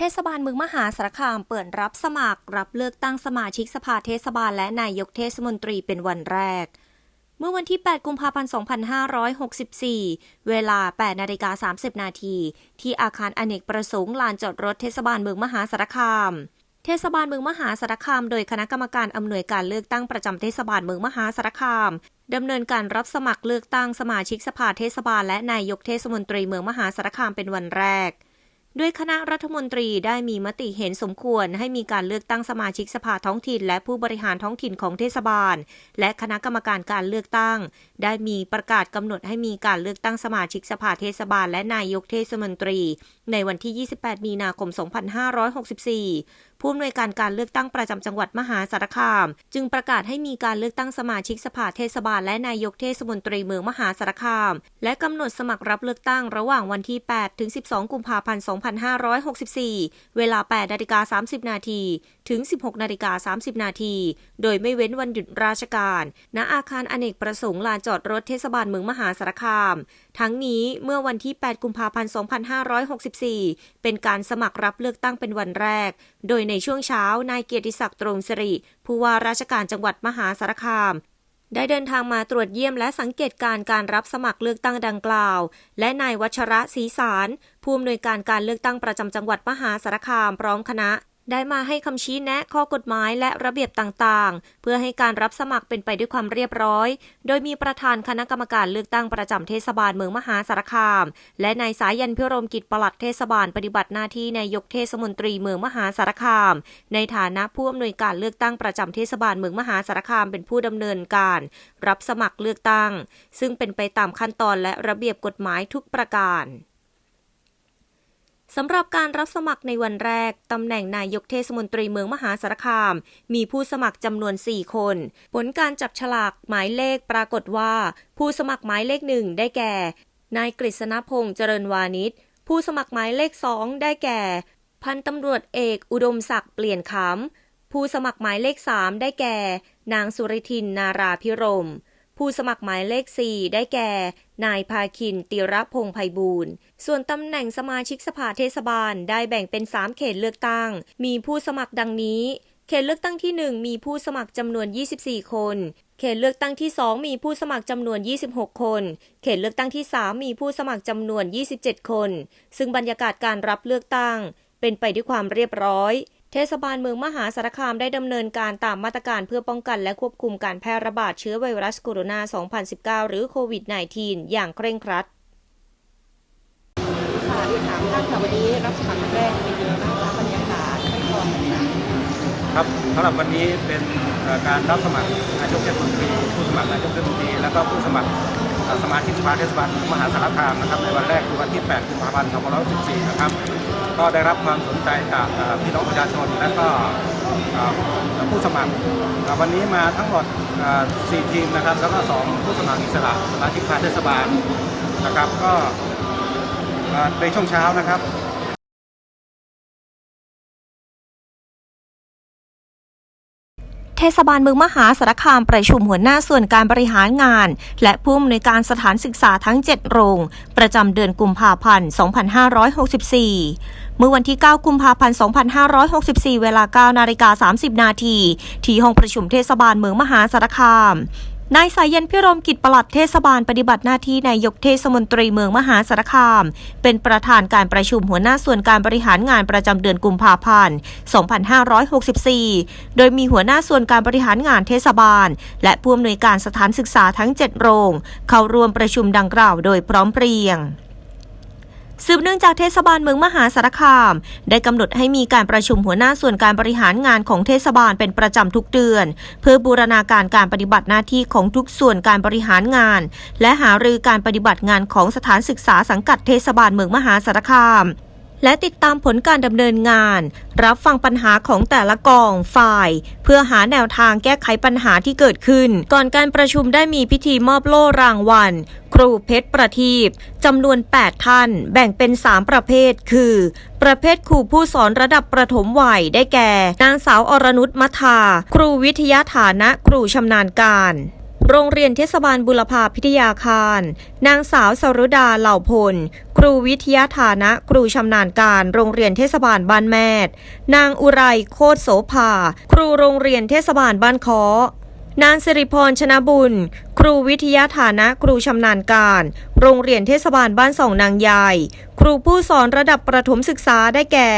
เทศบาลเมืองมหาสารคามเปิดรับสมัคร รับเลือกตั้งสมาชิกสภาเทศบาลและนายกเทศมนตรีเป็นวันแรก เมื่อวันที่ 8 กุมภาพันธ์ 2564 เวลา 8 นาฬิกา 30 นาที ที่อาคารอเนกประสงค์ลานจอดรถเทศบาลเมืองมหาสารคาม เทศบาลเมืองมหาสารคาม โดยคณะกรรมการอำนวยการเลือกตั้งประจำเทศบาลเมืองมหาสารคามดำเนินการรับสมัครเลือกตั้งสมาชิกสภาเทศบาลและนายกเทศมนตรีเมืองมหาสารคามเป็นวันแรก ด้วยคณะรัฐมนตรีได้มีมติเห็นสมควรให้มีการเลือกตั้งสมาชิกสภาท้องถิ่น และผู้บริหารท้องถิ่นของเทศบาล และคณะกรรมการการเลือกตั้ง ได้มีประกาศกำหนดให้มีการเลือกตั้งสมาชิกสภาเทศบาล และนายกเทศมนตรี ในวันที่ 28 มีนาคม 2564 ผู้อำนวยการการเลือกตั้งประจำจังหวัดมหาสารคาม จึงประกาศให้มีการเลือกตั้งสมาชิกสภาเทศบาลและนายกเทศมนตรีเมืองมหาสารคาม และกำหนดสมัครรับเลือกตั้งระหว่างวันที่ 8 ถึง 12 กุมภาพันธ์ 2564 เวลา 8 นาฬิกา 30 นาทีถึง 16 นาฬิกา 30 นาที โดยไม่เว้นวันหยุดราชการ ณ อาคารอเนกประสงค์ลานจอดรถเทศบาลเมืองมหาสารคาม ทั้งนี้เมื่อวันที่ 8 กุมภาพันธ์ 2564 เป็นการสมัครรับเลือกตั้งเป็นวันแรก โดยในช่วงเช้านายเกียรติศักดิ์ตรงสิริผู้ว่าราชการจังหวัดมหาสารคาม ได้เดินทางมาตรวจเยี่ยมและสังเกตการณ์การรับสมัครเลือกตั้งดังกล่าว และนายวัชระศรีสารผู้อำนวยการการเลือกตั้งประจำจังหวัดมหาสารคามพร้อมคณะ ได้มาให้คำชี้แนะข้อกฎหมายและระเบียบต่างๆ เพื่อให้การรับสมัครเป็นไปด้วยความเรียบร้อย โดยมีประธานคณะกรรมการเลือกตั้งประจำเทศบาลเมืองมหาสารคาม และนายสายันพิรมกิจปลัดเทศบาลปฏิบัติหน้าที่นายกเทศมนตรีเมืองมหาสารคาม ในฐานะผู้อำนวยการเลือกตั้งประจำเทศบาลเมืองมหาสารคามเป็นผู้ดำเนินการ รับสมัครเลือกตั้ง ซึ่งเป็นไปตามขั้นตอนและระเบียบกฎหมายทุกประการ สำหรับการรับสมัครในวันแรก ตำแหน่งนายกเทศมนตรีเมืองมหาสารคาม มีผู้สมัครจำนวน 4 คน ผลการจับฉลากหมายเลขปรากฏว่า ผู้สมัครหมายเลขหนึ่งได้แก่ นายกฤษณพงษ์เจริญวานิช ผู้สมัครหมายเลขสองได้แก่ พันตำรวจเอกอุดมศักดิ์เปลี่ยนคำผู้สมัครหมายเลขสามได้แก่ นางสุริทินนาราพิรม ผู้สมัครหมายเลข 4 ได้แก่ นายภาคินติระพงไพบูลย์ส่วนตำแหน่งสมาชิกสภาเทศบาลได้แบ่งเป็น 3 เขตเลือกตั้ง มีผู้สมัครดังนี้ เขตเลือกตั้งที่ 1 มีผู้สมัครจำนวน 24 คน เขตเลือกตั้งที่ 2 มีผู้สมัครจำนวน 26 คน เขตเลือกตั้งที่ 3 มีผู้สมัครจำนวน 27 คน ซึ่งบรรยากาศการรับเลือกตั้ง เป็นไปด้วยความเรียบร้อย เทศบาลเมืองมหาสารคามได้ดำเนินการตามมาตรการเพื่อป้องกันและควบคุมการแพร่ระบาดเชื้อไวรัสโคโรนา 2019 หรือโควิด -19 อย่างเคร่งครัดค่ะถามท่านค่ะวันนี้รับสมัครแรกเป็นยังไงบ้างคะบรรยากาศขั้นตอนต่างครับสำหรับวันนี้เป็นการรับสมัครนายกเทศมนตรีผู้สมัครนายกเทศมนตรีแล้วก็ผู้สมัครสมาชิกสภาเทศบาลมหาสารคามนะครับในวันแรกคือวันที่ 8 กุมภาพันธ์ 2564 นะครับ ก็ได้รับความสนใจจากพี่น้องประชาชนและก็ผู้สมัครวันนี้มาทั้งหมดเอ่อ4ทีมนะครับ แล้วก็ 2 ผู้สมัครอิสระสมาชิกพาเทศบาลนะครับ ก็ในช่วงเช้านะครับ เทศบาลเมืองมหาสารคามประชุมหัวหน้าส่วนการบริหารงาน และผู้อำนวยการสถานศึกษาทั้ง 7 โรง ประจำเดือนกุมภาพันธ์ 2564เมื่อวันที่ 9 กุมภาพันธ์ 2564 เวลา 9 นาฬิกา 30 นาที ที่ห้องประชุมเทศบาลเมืองมหาสารคาม นายสายเย็นพิรมกิจปลัดเทศบาลปฏิบัติหน้าที่นายกเทศมนตรีเมืองมหาสารคาม เป็นประธานการประชุมหัวหน้าส่วนการบริหารงานประจำเดือนกุมภาพันธ์ 2564 โดยมีหัวหน้าส่วนการบริหารงานเทศบาล และผู้อำนวยการสถานศึกษาทั้ง 7 โรง เข้าร่วมประชุมดังกล่าวโดยพร้อมเพรียง สืบเนื่องจากเทศบาลเมืองมหาสารคาม ได้กำหนดให้มีการประชุมหัวหน้าส่วนการบริหารงานของเทศบาลเป็นประจำทุกเดือน เพื่อบูรณาการการปฏิบัติหน้าที่ของทุกส่วนการบริหารงาน และหารือการปฏิบัติงานของสถานศึกษาสังกัดเทศบาลเมืองมหาสารคาม และติดตามผลการดำเนินงาน รับฟังปัญหาของแต่ละกองฝ่าย เพื่อหาแนวทางแก้ไขปัญหาที่เกิดขึ้น ก่อนการประชุมได้มีพิธีมอบโล่รางวัล ครูเพชรประทีปจำนวน 8 ท่าน แบ่งเป็น 3 ประเภท คือ ประเภทครูผู้สอนระดับประถมวัยได้แก่ นางสาวอรนุชมัทา ครูวิทยาฐานะ ครูชำนาญการ โรงเรียนเทศบาลบุรพาพิทยาคาร นางสาวสรุดาเหล่าพล ครูวิทยาฐานะ ครูชำนาญการโรงเรียนเทศบาลบ้านแมดนางอุไรโคตโสภา ครูโรงเรียนเทศบาลบ้านคอ นางสิริพรชนะบุญ ครูวิทยาฐานะครูชำนาญการ โรงเรียนเทศบาลบ้านสองนางยาย ครูผู้สอนระดับประถมศึกษาได้แก่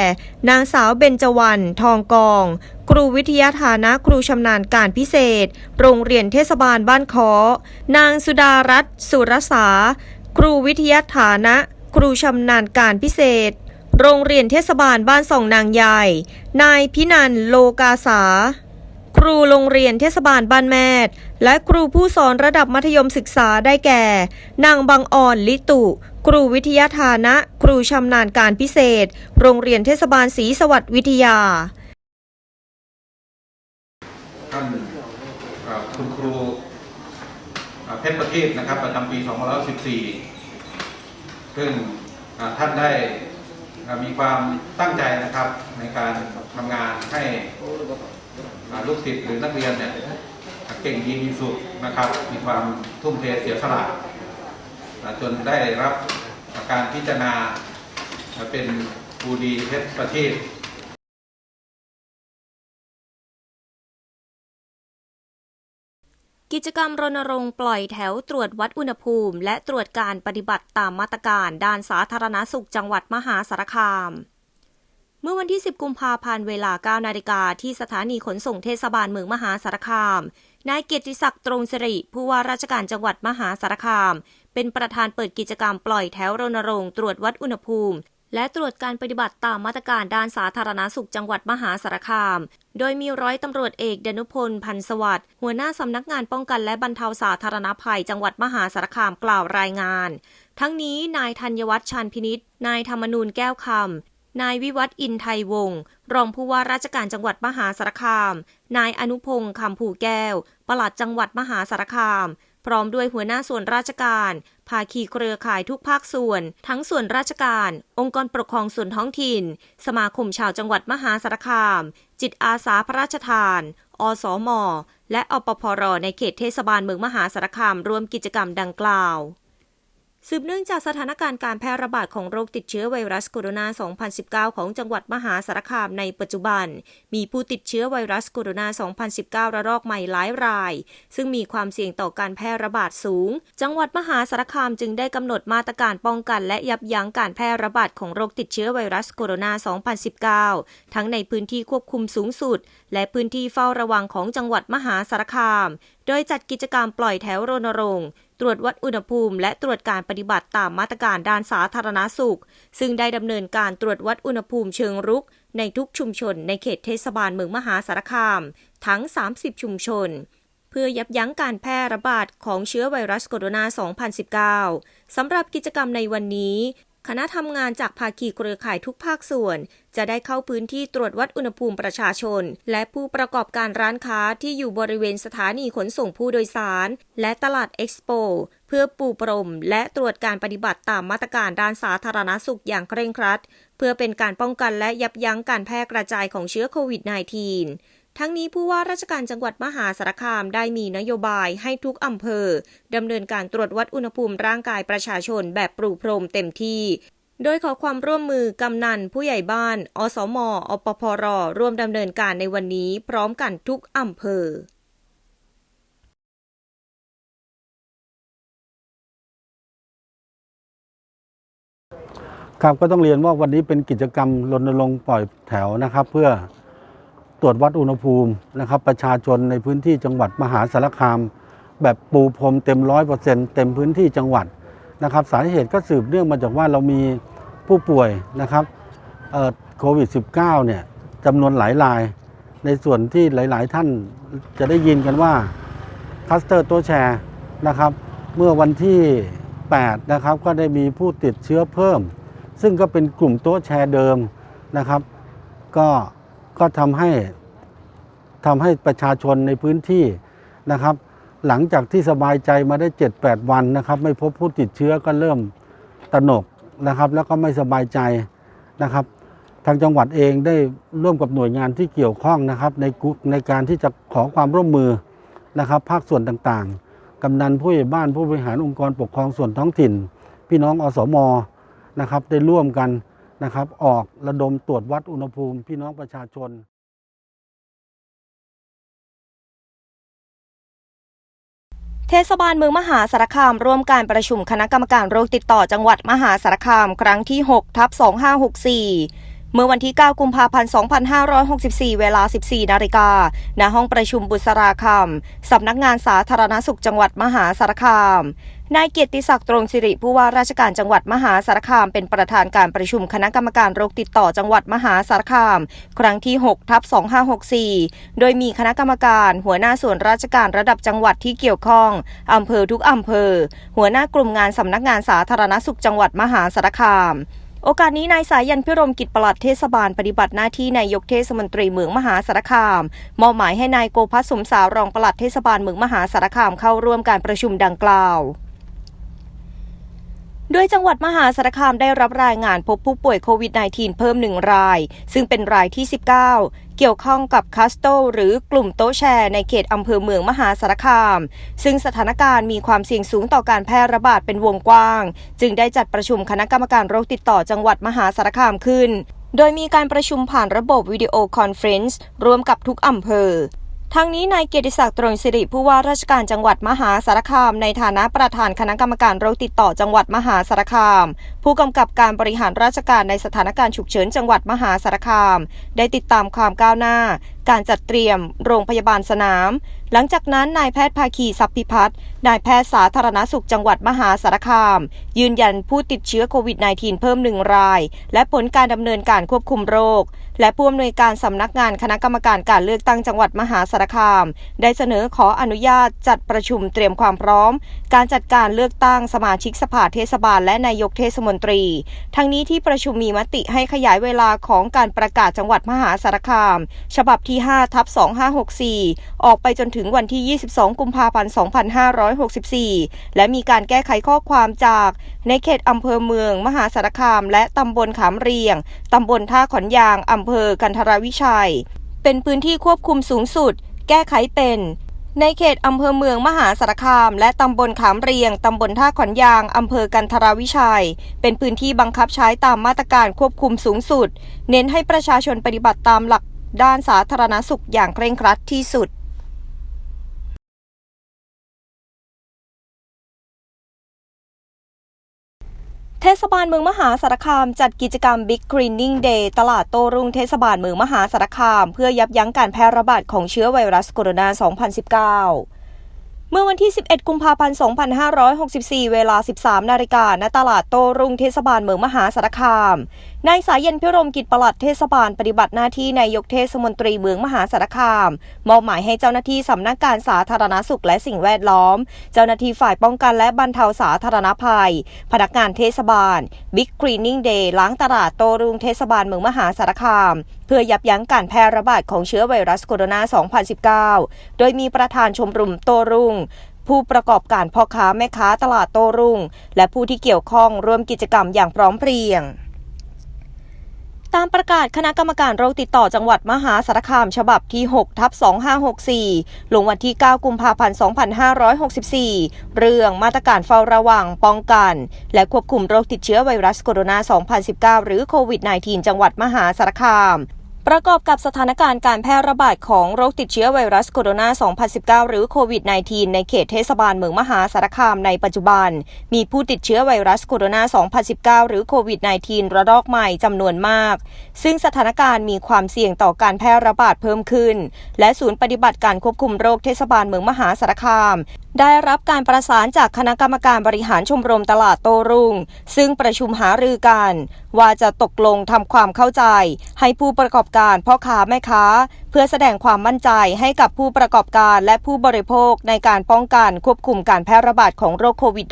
นางสาวเบญจวรรณทองกอง ครูวิทยาฐานะครูชำนาญการพิเศษ โรงเรียนเทศบาลบ้านคอนางสุดารัตน์สุรสา ครูวิทยาฐานะ ครูชำนาญการพิเศษ โรงเรียนเทศบาลบ้านสองนางยายนายพินันโลกาสา ครูโรงเรียนเทศบาลบ้านแมดและครูผู้สอนระดับมัธยมศึกษาได้แก่ นางบางอ่อนลิตุ ครูวิทยาฐานะ ครูชำนาญการพิเศษ โรงเรียนเทศบาลศรีสวัสดิ์วิทยา ท่านเอ่อคุณครูเอ่อเพชรประทีปนะครับประจำปี 2514 ซึ่งอ่าท่านได้อ่ามีความตั้งใจนะครับในการทำงานให้ ลูกศิษย์หรือนักเรียนเนี่ยเก่งดีมีสุขนะครับ มีความทุ่มเทเสียสละจนได้รับการพิจารณาเป็นครูดีเพชรประเทีปกิจกรรมรณรงค์ปล่อยแถวตรวจวัดอุณหภูมิ และตรวจการปฏิบัติตามมาตรการด้านสาธารณสุขจังหวัดมหาสารคาม เมื่อวันที่ 10 กุมภาพันธ์เวลา 9 นาฬิกาที่สถานีขนส่งเทศบาลเมืองมหาสารคาม นายเกียรติศักดิ์ตรงสิริ ผู้ว่าราชการจังหวัดมหาสารคาม เป็นประธานเปิดกิจกรรมปล่อยแถวรณรงค์ตรวจวัดอุณหภูมิ และตรวจการปฏิบัติตามมาตรการด้านสาธารณสุขจังหวัดมหาสารคาม โดยมีร้อยตำรวจเอกดนุพลพันธ์สวัสดิ์หัวหน้าสำนักงานป้องกันและบรรเทาสาธารณภัย จังหวัดมหาสารคามกล่าวรายงานทั้งนี้นายธัญวัฒน์ชานพินิษนายธรรมนูญแก้วคำ นายวิวัฒน์อินไทยวงศ์รองผู้ว่าราชการจังหวัดมหาสารคาม นายอนุพงศ์คำผูแก้ว ปลัดจังหวัดมหาสารคาม พร้อมด้วยหัวหน้าส่วนราชการ ภาคีเครือข่ายทุกภาคส่วน ทั้งส่วนราชการ องค์กรปกครองส่วนท้องถิ่น สมาคมชาวจังหวัดมหาสารคาม จิตอาสาพระราชทาน อสมและอปพรในเขตเทศบาลเมืองมหาสารคามร่วมกิจกรรมดังกล่าว สืบเนื่องจากสถานการณ์การแพร่ระบาดของโรคติดเชื้อไวรัสโคโรนา 2019 ของจังหวัดมหาสารคามในปัจจุบัน มีผู้ติดเชื้อไวรัสโคโรนา 2019 ระลอกใหม่หลายราย ซึ่งมีความเสี่ยงต่อการแพร่ระบาดสูง จังหวัดมหาสารคามจึงได้กำหนดมาตรการป้องกัน และยับยั้งการแพร่ระบาดของโรคติดเชื้อไวรัสโคโรนา 2019 ทั้งในพื้นที่ควบคุมสูงสุด และพื้นที่เฝ้าระวังของจังหวัดมหาสารคาม โดยจัดกิจกรรมปล่อยแถวรณรงค์ ตรวจวัดอุณหภูมิ และตรวจการปฏิบัติตามมาตรการด้านสาธารณสุข ซึ่งได้ดำเนินการตรวจวัดอุณหภูมิเชิงรุก ในทุกชุมชนในเขตเทศบาลเมืองมหาสารคาม ทั้ง 30 ชุมชน เพื่อยับยั้งการแพร่ระบาดของเชื้อไวรัสโคโรนา 2019 สำหรับกิจกรรมในวันนี้ คณะทำงานจากภาคีเครือข่ายทุกภาคส่วน จะได้เข้าพื้นที่ตรวจวัดอุณหภูมิประชาชน และผู้ประกอบการร้านค้าที่อยู่บริเวณสถานีขนส่งผู้โดยสาร และตลาดเอ็กซ์โปเพื่อปูพรม และตรวจการปฏิบัติตามมาตรการด้านสาธารณสุขอย่างเคร่งครัด เพื่อเป็นการป้องกันและยับยั้งการแพร่กระจายของเชื้อโควิด -19 ทั้งนี้ผู้ว่าราชการจังหวัดมหาสารคามได้มีนโยบายให้ทุกอำเภอดำเนินการตรวจวัดอุณหภูมิร่างกายประชาชนแบบปรูพรมเต็มที่โดยขอความร่วมมือกำนันผู้ใหญ่บ้าน อสม อปพร ร่วมดำเนินการในวันนี้พร้อมกันทุกอำเภอครับก็ต้องเรียนว่าวันนี้เป็นกิจกรรมรณรงค์ปล่อยแถวนะครับ เพื่อ ตรวจวัดอุณหภูมินะครับ ประชาชนในพื้นที่จังหวัดมหาสารคาม แบบปูพรมเต็มร้อยเปอร์เซ็นต์เต็มพื้นที่จังหวัดนะครับ สาเหตุก็สืบเนื่องมาจากว่าเรามีผู้ป่วยนะครับโควิด -19 เนี่ยจำนวนหลายราย ในส่วนที่หลาย ๆ ท่านจะได้ยินกันว่าคัสเตอร์ตัวแชร์นะครับ เมื่อวันที่8นะครับก็ได้มีผู้ติดเชื้อเพิ่ม ซึ่งก็เป็นกลุ่มโต๊ะแชร์เดิมนะครับ ก็ ก็ทำให้ทำให้ประชาชนในพื้นที่นะครับ หลังจากที่สบายใจมาได้ 7-8 วันนะครับ ไม่พบผู้ติดเชื้อก็เริ่มตระหนกนะครับ แล้วก็ไม่สบายใจนะครับ ทางจังหวัดเองได้ร่วมกับหน่วยงานที่เกี่ยวข้องนะครับในกุในการที่จะขอความร่วมมือนะครับ ภาคส่วนต่างๆ กำนันผู้ใหญ่บ้านผู้บริหารองค์กรปกครองส่วนท้องถิ่น พี่น้องอสมนะครับ ได้ร่วมกัน นะครับ ออกระดมตรวจวัดอุณหภูมิพี่น้องประชาชนเทศบาลเมืองมหาสารคามร่วมการประชุมคณะกรรมการโรคติดต่อจังหวัดมหาสารคามครั้งที่6ทับ2564 เมื่อวันที่ 9 กุมภาพันธ์ 2564 เวลา 14 นาฬิกา ณ ห้องประชุมบุษราคำสำนักงานสาธารณสุขจังหวัดมหาสารคาม นายเกียรติศักดิ์ตรงสิริผู้ว่าราชการจังหวัดมหาสารคามเป็นประธานการประชุมคณะกรรมการโรคติดต่อจังหวัดมหาสารคาม ครั้งที่6ทับ2564 โดยมีคณะกรรมการหัวหน้าส่วนราชการระดับจังหวัดที่เกี่ยวข้องอำเภอทุกอำเภอ หัวหน้ากลุ่มงานสำนักงานสาธารณสุขจังหวัดมหาสารคามโอกาสนี้นายสายันพิรมกิจปลัดเทศบาลปฏิบัติหน้าที่นายกเทศมนตรีเมืองมหาสารคามมอบหมายให้นายโกภัสสมสาวรองปลัดเทศบาลเมืองมหาสารคามเข้าร่วมการประชุมดังกล่าว โดยจังหวัดมหาสารคามได้รับรายงานพบผู้ป่วยโควิด -19 เพิ่มหนึ่งราย ซึ่งเป็นรายที่ 19เกี่ยวข้องกับคัสโตหรือกลุ่มโต๊ะแชร์ในเขตอำเภอเมืองมหาสารคาม ซึ่งสถานการณ์มีความเสี่ยงสูงต่อการแพร่ระบาดเป็นวงกว้าง จึงได้จัดประชุมคณะกรรมการโรคติดต่อจังหวัดมหาสารคามขึ้น โดยมีการประชุมผ่านระบบวิดีโอคอนเฟรนซ์รวมกับทุกอำเภอ ทั้งนี้นายเกียรติศักดิ์ตรงสิริผู้ว่าราชการจังหวัดมหาสารคาม ในฐานะประธานคณะกรรมการโรคติดต่อจังหวัดมหาสารคาม ผู้กำกับการบริหารราชการในสถานการณ์ฉุกเฉินจังหวัดมหาสารคาม ได้ติดตามความก้าวหน้า การจัดเตรียมโรงพยาบาลสนาม หลังจากนั้นนายแพทย์ภาคีทรัพพิพัฒน์นายแพทย์สาธารณสุขจังหวัดมหาสารคาม ยืนยันผู้ติดเชื้อโควิด -19 เพิ่มหนึ่งราย และผลการดำเนินการควบคุมโรค และผู้อำนวยการสำนักงานคณะกรรมการการเลือกตั้งจังหวัดมหาสารคาม ได้เสนอขออนุญาตจัดประชุมเตรียมความพร้อม การจัดการเลือกตั้งสมาชิกสภาเทศบาล และนายกเทศมนตรี ทั้งนี้ที่ประชุมมีมติให้ขยายเวลาของการประกาศจังหวัดมหาสารคาม ฉบับที่5ทับ2564 ออกไปจนถึงวันที่ 22 กุมภาพันธ์ 2564 และมีการแก้ไขข้อความจากในเขตอำเภอเมือง มหาสารคาม และตำบลขามเรียง ตำบลท่าขอนยาง อำเภอกันทรวิชัย เป็นพื้นที่ควบคุมสูงสุด แก้ไขเป็นในเขตอำเภอเมืองมหาสารคาม และตำบลขามเรียง ตำบลท่าขอนยาง อำเภอกันทราวิชัย เป็นพื้นที่บังคับใช้ตามมาตรการควบคุมสูงสุด เน้นให้ประชาชนปฏิบัติตามหลัก ด้านสาธารณสุขอย่างเคร่งครัดที่สุดเทศบาลเมืองมหาสารคามจัดกิจกรรม Big Cleaning Day ตลาดโตรุ่งเทศบาลเมืองมหาสารคาม เพื่อยับยั้งการแพร่ระบาดของเชื้อไวรัสโคโรนา 2019 เมื่อวันที่ 11 กุมภาพันธ์ 2564 เวลา 13 นาฬิกาณตลาดโตรุ่งเทศบาลเมืองมหาสารคาม นายสายันพิรมกิจปลัดเทศบาลปฏิบัติหน้าที่นายกเทศมนตรีเมืองมหาสารคาม มอบหมายให้เจ้าหน้าที่สำนักการสาธารณสุขและสิ่งแวดล้อม เจ้าหน้าที่ฝ่ายป้องกันและบรรเทาสาธารณภัย พนักงานเทศบาล Big Cleaning Day ล้างตลาดโตรุงเทศบาลเมืองมหาสารคาม เพื่อยับยั้งการแพร่ระบาดของเชื้อไวรัสโคโรนา 2019 โดยมีประธานชมรมโตรุงผู้ประกอบการพ่อค้าแม่ค้าตลาดโตรุ่ง และผู้ที่เกี่ยวข้องร่วมกิจกรรมอย่างพร้อมเพรียง ตามประกาศคณะกรรมการโรคติดต่อจังหวัดมหาสารคามฉบับที่ 6 ทับ 2564 ลงวันที่ 9 กุมภาพันธ์ 2564 เรื่องมาตรการเฝ้าระวังป้องกัน และควบคุมโรคติดเชื้อไวรัสโคโรนา 2019 หรือโควิด -19 จังหวัดมหาสารคาม ประกอบกับสถานการณ์การแพร่ระบาดของโรคติดเชื้อไวรัสโคโรนา 2019 หรือโควิด -19 ในเขตเทศบาลเมืองมหาสารคามในปัจจุบัน มีผู้ติดเชื้อไวรัสโคโรนา 2019 หรือโควิด -19 ระลอกใหม่จำนวนมาก ซึ่งสถานการณ์มีความเสี่ยงต่อการแพร่ระบาดเพิ่มขึ้น และศูนย์ปฏิบัติการควบคุมโรคเทศบาลเมืองมหาสารคามได้รับการประสานจากคณะกรรมการบริหารชมรมตลาดโตรุง ซึ่งประชุมหารือกัน ว่าจะตกลงทำความเข้าใจ ให้ผู้ประกอบการพ่อค้าแม่ค้าเพื่อแสดงความมั่นใจให้กับผู้ประกอบการและผู้บริโภคในการป้องกันควบคุมการแพร่ระบาดของโรคโควิด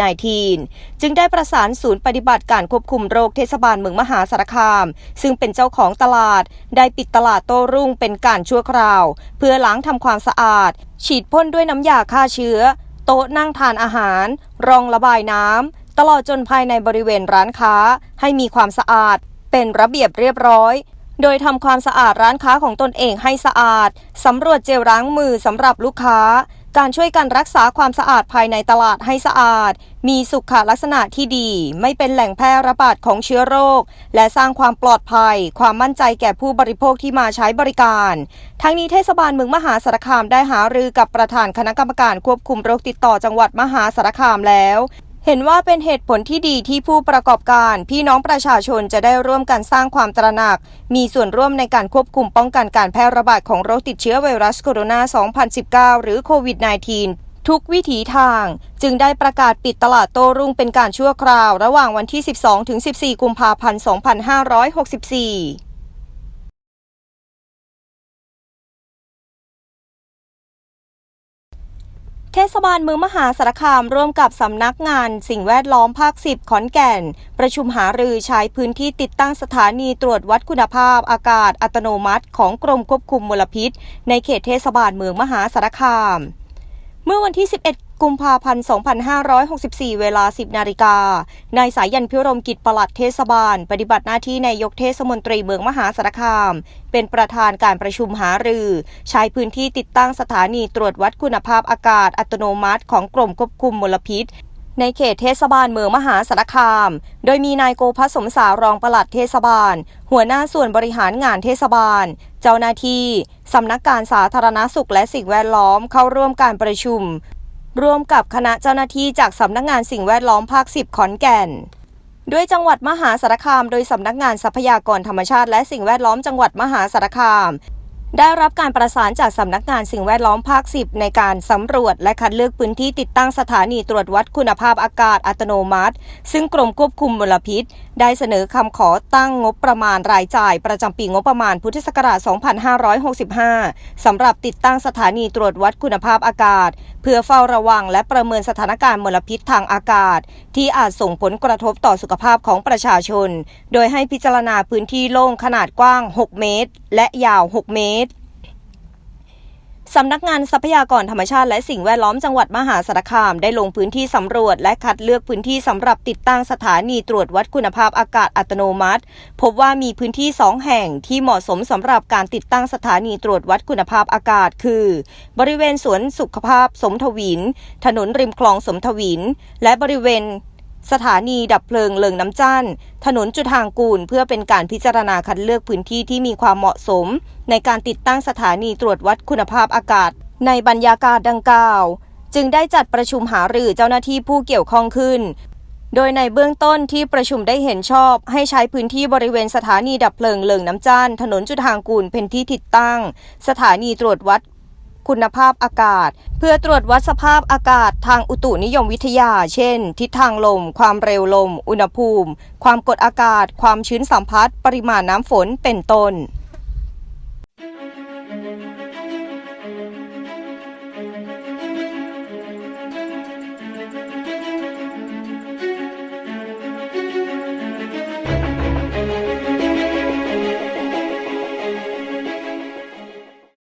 -19 จึงได้ประสานศูนย์ปฏิบัติการควบคุมโรคเทศบาลเมืองมหาสารคาม ซึ่งเป็นเจ้าของตลาด ได้ปิดตลาดโต้รุ่งเป็นการชั่วคราว เพื่อล้างทำความสะอาด ฉีดพ่นด้วยน้ำยาฆ่าเชื้อ โต๊ะนั่งทานอาหาร รองระบายน้ำตลอดจนภายในบริเวณร้านค้า ให้มีความสะอาด เป็นระเบียบเรียบร้อย โดยทำความสะอาดร้านค้าของตนเองให้สะอาด สำรวจเจลล้างมือสำหรับลูกค้า การช่วยกันรักษาความสะอาดภายในตลาดให้สะอาด มีสุขลักษณะที่ดี ไม่เป็นแหล่งแพร่ระบาดของเชื้อโรค และสร้างความปลอดภัย ความมั่นใจแก่ผู้บริโภคที่มาใช้บริการ ทั้งนี้เทศบาลเมืองมหาสารคามได้หารือกับประธานคณะกรรมการควบคุมโรคติดต่อจังหวัดมหาสารคามแล้ว เห็นว่าเป็นเหตุผลที่ดีที่ผู้ประกอบการ พี่น้องประชาชนจะได้ร่วมกันสร้างความตระหนัก มีส่วนร่วมในการควบคุมป้องกันการแพร่ระบาดของโรคติดเชื้อไวรัสโคโรนา 2019 หรือโควิด -19 ทุกวิถีทาง จึงได้ประกาศปิดตลาดโต้รุ่งเป็นการชั่วคราว ระหว่างวันที่ 12-14 กุมภาพันธ์ 2564 เทศบาลเมืองมหาสารคามร่วมกับสำนักงานสิ่งแวดล้อมภาค 10 ขอนแก่น ประชุมหารือใช้พื้นที่ติดตั้งสถานีตรวจวัดคุณภาพอากาศอัตโนมัติของกรมควบคุมมลพิษ ในเขตเทศบาลเมืองมหาสารคาม เมื่อวันที่ 11 กุมภาพันธ์ 2564 เวลา 10 นาฬิกา นายสายันพิรมกิจปลัดเทศบาล ปฏิบัติหน้าที่นายกเทศมนตรีเมืองมหาสารคาม เป็นประธานการประชุมหารือ ใช้พื้นที่ติดตั้งสถานีตรวจวัดคุณภาพอากาศอัตโนมัติของกรมควบคุมมลพิษในเขตเทศบาลเมืองมหาสารคาม โดยมีนายโกภัสสมสารองปลัดเทศบาล หัวหน้าส่วนบริหารงานเทศบาล เจ้าหน้าที่ สำนักการสาธารณสุขและสิ่งแวดล้อมเข้าร่วมการประชุม ร่วมกับคณะเจ้าหน้าที่จากสำนักงานสิ่งแวดล้อมภาค 10 ขอนแก่นด้วยจังหวัดมหาสารคาม โดยสำนักงานทรัพยากรธรรมชาติและสิ่งแวดล้อมจังหวัดมหาสารคาม ได้รับการประสานจากสำนักงานสิ่งแวดล้อมภาค 10 ในการสำรวจและคัดเลือกพื้นที่ติดตั้งสถานีตรวจวัดคุณภาพอากาศอัตโนมัติ ซึ่งกรมควบคุมมลพิษ ได้เสนอคำขอตั้งงบประมาณรายจ่ายประจำปีงบประมาณพุทธศักราช 2565 สำหรับติดตั้งสถานีตรวจวัดคุณภาพอากาศ เพื่อเฝ้าระวังและประเมินสถานการณ์มลพิษทางอากาศ ที่อาจส่งผลกระทบต่อสุขภาพของประชาชน โดยให้พิจารณาพื้นที่โล่งขนาดกว้าง 6 เมตร และยาว 6 เมตร สำนักงานทรัพยากรธรรมชาติและสิ่งแวดล้อมจังหวัดมหาสารคามได้ลงพื้นที่สำรวจ และคัดเลือกพื้นที่สำหรับติดตั้งสถานีตรวจวัดคุณภาพอากาศอัตโนมัติ พบว่ามีพื้นที่สองแห่งที่เหมาะสมสำหรับการติดตั้งสถานีตรวจวัดคุณภาพอากาศ คือ บริเวณสวนสุขภาพสมทวิน ถนนริมคลองสมทวิน และบริเวณ สถานีดับเพลิงเลิงน้ำจันถนนจุฑางกูล เพื่อเป็นการพิจารณาคัดเลือกพื้นที่ที่มีความเหมาะสม ในการติดตั้งสถานีตรวจวัดคุณภาพอากาศ ในบรรยากาศดังกล่าว จึงได้จัดประชุมหารือเจ้าหน้าที่ผู้เกี่ยวข้องขึ้น โดยในเบื้องต้นที่ประชุมได้เห็นชอบ ให้ใช้พื้นที่บริเวณสถานีดับเพลิงเลิงน้ำจ้านถนนจุฑางกูลเป็นที่ติดตั้ง สถานีตรวจวัด คุณภาพอากาศ เพื่อตรวจวัดสภาพอากาศทางอุตุนิยมวิทยา เช่น ทิศทางลม ความเร็วลม อุณหภูมิ ความกดอากาศ ความชื้นสัมพัทธ์ ปริมาณน้ำฝนเป็นต้น